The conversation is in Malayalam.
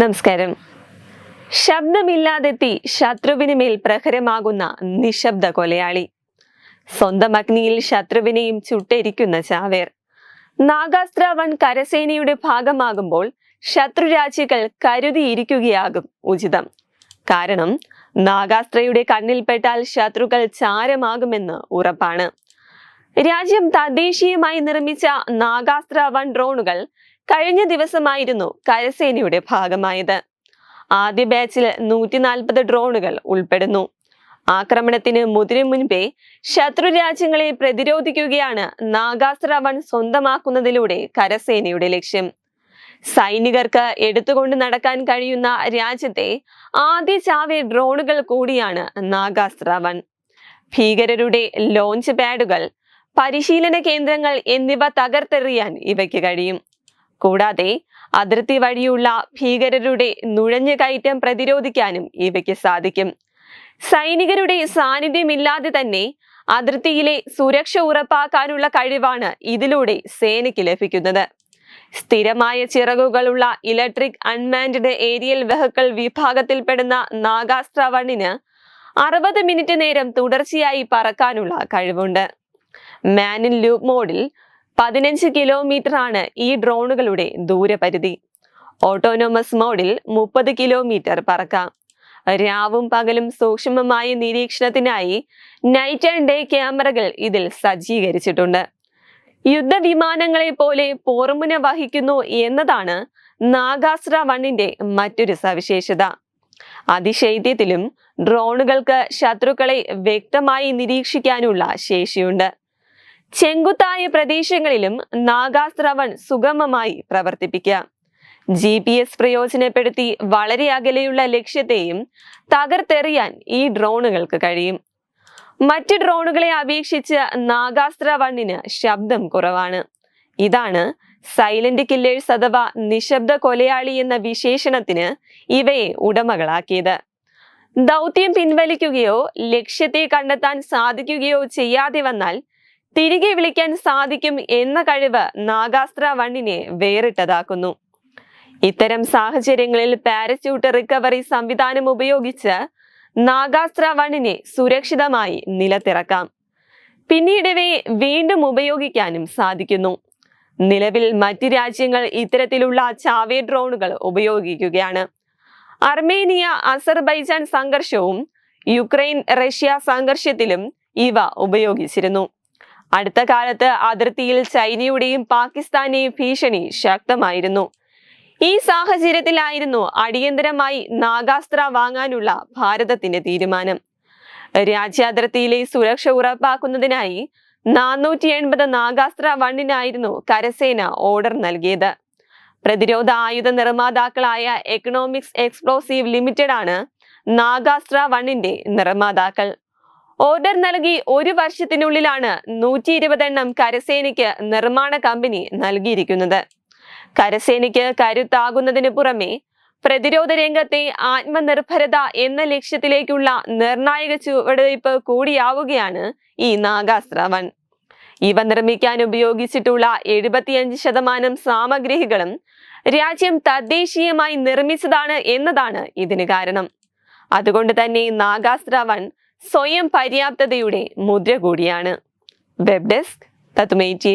നമസ്കാരം. ശബ്ദമില്ലാതെത്തി ശത്രുവിന് മേൽ പ്രഹരമാകുന്ന നിശബ്ദ കൊലയാളി. സ്വന്തം അഗ്നിയിൽ ശത്രുവിനെയും ചുട്ടരിക്കുന്ന ചാവേർ. നാഗാസ്ത്ര വൻ കരസേനയുടെ ഭാഗമാകുമ്പോൾ ശത്രുരാജ്യങ്ങൾ കരുതിയിരിക്കുകയാകും ഉചിതം. കാരണം നാഗാസ്ത്രയുടെ കണ്ണിൽപ്പെട്ടാൽ ശത്രുക്കൾ ചാരമാകുമെന്ന് ഉറപ്പാണ്. രാജ്യം തദ്ദേശീയമായി നിർമ്മിച്ച നാഗാസ്ത്ര വൺ ഡ്രോണുകൾ കഴിഞ്ഞ ദിവസമായിരുന്നു കരസേനയുടെ ഭാഗമായത്. ആദ്യ ബാച്ചിൽ നൂറ്റി നാൽപ്പത് ഡ്രോണുകൾ ഉൾപ്പെടുന്നു. ആക്രമണത്തിന് മുതിരും മുൻപേ ശത്രു രാജ്യങ്ങളെ പ്രതിരോധിക്കുകയാണ് വൺ സ്വന്തമാക്കുന്നതിലൂടെ കരസേനയുടെ ലക്ഷ്യം. സൈനികർക്ക് എടുത്തുകൊണ്ട് നടക്കാൻ കഴിയുന്ന രാജ്യത്തെ ആദ്യ ചാവി ഡ്രോണുകൾ കൂടിയാണ് വൺ ഭീകരരുടെ ലോഞ്ച് പാഡുകൾ പരിശീലന കേന്ദ്രങ്ങൾ എന്നിവ തകർത്തെറിയാൻ ഇവയ്ക്ക് കഴിയും. കൂടാതെ അതിർത്തി വഴിയുള്ള ഭീകരരുടെ നുഴഞ്ഞു കയറ്റം പ്രതിരോധിക്കാനും ഇവയ്ക്ക് സാധിക്കും. സൈനികരുടെ സാന്നിധ്യമില്ലാതെ തന്നെ അതിർത്തിയിലെ സുരക്ഷ ഉറപ്പാക്കാനുള്ള കഴിവാണ് ഇതിലൂടെ സേനയ്ക്ക് ലഭിക്കുന്നത്. സ്ഥിരമായ ചിറകുകളുള്ള ഇലക്ട്രിക് അൺമാൻഡ് ഏരിയൽ വെഹിക്കിൾ വിഭാഗത്തിൽപ്പെടുന്ന നാഗാസ്ത്ര വണ്ണിന് അറുപത് മിനിറ്റ് നേരം തുടർച്ചയായി പറക്കാനുള്ള കഴിവുണ്ട്. മാനിൻ ലൂപ്പ് മോഡിൽ പതിനഞ്ച് കിലോമീറ്റർ ആണ് ഈ ഡ്രോണുകളുടെ ദൂരപരിധി. ഓട്ടോണോമസ് മോഡിൽ മുപ്പത് കിലോമീറ്റർ പറക്കാം. രാവും പകലും സൂക്ഷ്മമായ നിരീക്ഷണത്തിനായി നൈറ്റ് ആൻഡ് ഡേ ക്യാമറകൾ ഇതിൽ സജ്ജീകരിച്ചിട്ടുണ്ട്. യുദ്ധവിമാനങ്ങളെ പോലെ പോർമുന വഹിക്കുന്നു എന്നതാണ് നാഗാസ്ത്ര വണ്ണിന്റെ മറ്റൊരു സവിശേഷത. അതിശൈത്യത്തിലും ഡ്രോണുകൾക്ക് ശത്രുക്കളെ വ്യക്തമായി നിരീക്ഷിക്കാനുള്ള ശേഷിയുണ്ട്. ചെങ്കുത്തായ പ്രദേശങ്ങളിലും നാഗാസ്ത്രവൺ സുഗമമായി പ്രവർത്തിപ്പിക്കാം. ജി പി എസ് പ്രയോജനപ്പെടുത്തി വളരെ അകലെയുള്ള ലക്ഷ്യത്തെയും തകർത്തെറിയാൻ ഈ ഡ്രോണുകൾക്ക് കഴിയും. മറ്റ് ഡ്രോണുകളെ അപേക്ഷിച്ച് നാഗാസ്ത്ര വണ്ണിന് ശബ്ദം കുറവാണ്. ഇതാണ് സൈലന്റ് കില്ലേഴ്സ് അഥവാ നിശബ്ദ കൊലയാളി എന്ന വിശേഷണത്തിന് ഇവയെ ഉടമകളാക്കിയത്. ദൗത്യം പിൻവലിക്കുകയോ ലക്ഷ്യത്തെ കണ്ടെത്താൻ സാധിക്കുകയോ ചെയ്യാതെ വന്നാൽ തിരികെ വിളിക്കാൻ സാധിക്കും എന്ന കഴിവ് നാഗാസ്ത്ര വണ്ണിനെ വേറിട്ടതാക്കുന്നു. ഇത്തരം സാഹചര്യങ്ങളിൽ പാരച്യൂട്ട് റിക്കവറി സംവിധാനം ഉപയോഗിച്ച് നാഗാസ്ത്ര വണ്ണിനെ സുരക്ഷിതമായി നിലത്തിറക്കാം. പിന്നീട് വീണ്ടും ഉപയോഗിക്കാനും സാധിക്കുന്നു. നിലവിൽ മറ്റ് രാജ്യങ്ങൾ ഇത്തരത്തിലുള്ള ചാവേ ഡ്രോണുകൾ ഉപയോഗിക്കുകയാണ്. അർമേനിയ അസർബൈജാൻ സംഘർഷവും യുക്രൈൻ റഷ്യ സംഘർഷത്തിലും ഇവ ഉപയോഗിച്ചിരുന്നു. അടുത്ത കാലത്ത് അതിർത്തിയിൽ ചൈനയുടെയും പാകിസ്ഥാന്റെയും ഭീഷണി ശക്തമായിരുന്നു. ഈ സാഹചര്യത്തിലായിരുന്നു അടിയന്തരമായി നാഗാസ്ത്ര വാങ്ങാനുള്ള ഭാരതത്തിന്റെ തീരുമാനം. രാജ്യാതിർത്തിയിലെ സുരക്ഷ ഉറപ്പാക്കുന്നതിനായി നാനൂറ്റി എൺപത് നാഗാസ്ത്ര വണ്ണിനായിരുന്നു കരസേന ഓർഡർ നൽകിയത്. പ്രതിരോധ ആയുധ നിർമ്മാതാക്കളായ എക്കണോമിക്സ് എക്സ്പ്ലോസീവ് ലിമിറ്റഡ് ആണ് നാഗാസ്ത്ര വണ്ണിന്റെ നിർമ്മാതാക്കൾ. ഓർഡർ നൽകി ഒരു വർഷത്തിനുള്ളിലാണ് നൂറ്റി ഇരുപതെണ്ണം കരസേനയ്ക്ക് നിർമ്മാണ കമ്പനി നൽകിയിരിക്കുന്നത്. കരസേനയ്ക്ക് കരുത്താകുന്നതിന് പുറമെ പ്രതിരോധ രംഗത്തെ ആത്മനിർഭരത എന്ന ലക്ഷ്യത്തിലേക്കുള്ള നിർണായക ചുവടുവയ്പ് കൂടിയാവുകയാണ് ഈ നാഗാസ്ത്ര വൺ ഇവ നിർമ്മിക്കാൻ ഉപയോഗിച്ചിട്ടുള്ള എഴുപത്തിയഞ്ച് ശതമാനം സാമഗ്രികളും രാജ്യം തദ്ദേശീയമായി നിർമ്മിച്ചതാണ് എന്നതാണ് ഇതിന് കാരണം. അതുകൊണ്ട് തന്നെ നാഗാസ്ത്ര വൺ സ്വയം പര്യാപ്തതയുടെ മുദ്ര കൂടിയാണ്. വെബ് ഡെസ്ക് തത്തുമൈ ടി